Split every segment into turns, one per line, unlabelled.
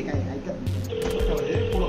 काय ऐकत साहेब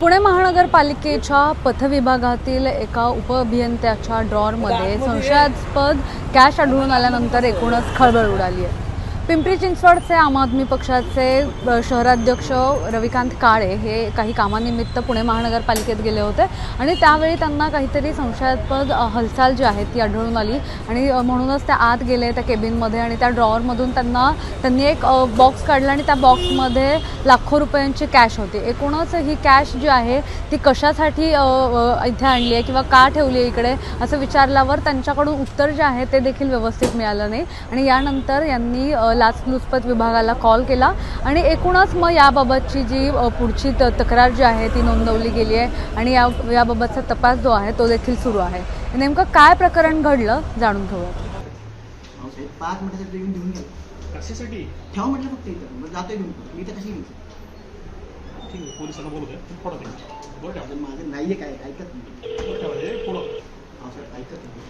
पुणे महानगरपालिकेच्या पथविभागातील एका उपअभियंत्याच्या ड्रॉरमध्ये संशयास्पद कॅश आढळून आल्यानंतर एकूणच खळबळ उडाली आहे. पिंपरी चिंचवडचे आम आदमी पक्षाचे शहराध्यक्ष रविकांत काळे हे काही कामानिमित्त पुणे महानगरपालिकेत गेले होते. आणि त्यावेळी त्यांना काहीतरी संशयास्पद हालचाल जी आहे ती आढळून आली. आणि म्हणूनच त्या आत गेले त्या केबिनमध्ये आणि त्या ड्रॉवरमधून त्यांना त्यांनी एक बॉक्स काढला आणि त्या बॉक्समध्ये लाखो रुपयांची कॅश होती. एकूणच ही कॅश जी आहे ती कशासाठी इथे आणली आहे किंवा का ठेवली आहे इकडे असं विचारल्यावर त्यांच्याकडून उत्तर जे आहे ते देखील व्यवस्थित मिळालं नाही. आणि यानंतर यांनी लाचलुचपत विभागाला कॉल केला. आणि एकूणच मग याबाबतची जी पुढची त तक्रार जी आहे ती नोंदवली गेली आहे. आणि या याबाबतचा तपास जो आहे तो देखील सुरू आहे. नेमकं काय प्रकरण घडलं जाणून घेऊयात.
अहो साहेब पाच मिनिटासाठी येऊन घेऊन गेला
कशासाठी?
ठेवा म्हटलं फक्त इथं. मग जातोय घेऊन मी तर कशी घेऊन
ठीक आहे पोलिसांना बोलू दे फोडा ते बरं ठेवा.
माझं माझं नाहीये काय ऐकत नाही. ऐकत नाही.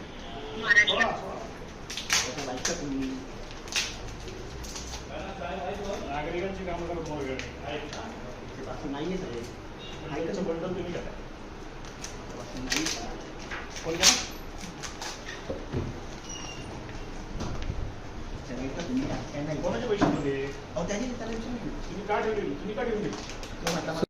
ऐकत नाही.
नागरिकांची कामं करणं वगैरे आहे
असं नाहीये साहेब ऐकत
त्याचं
नाही
बंडल तुम्ही घेताय
असं नाही साहेब.
कोण
साहेब, नाही. नाही अहो त्याची त्याला.
तुम्ही का ठेवले तुम्ही का ठेवले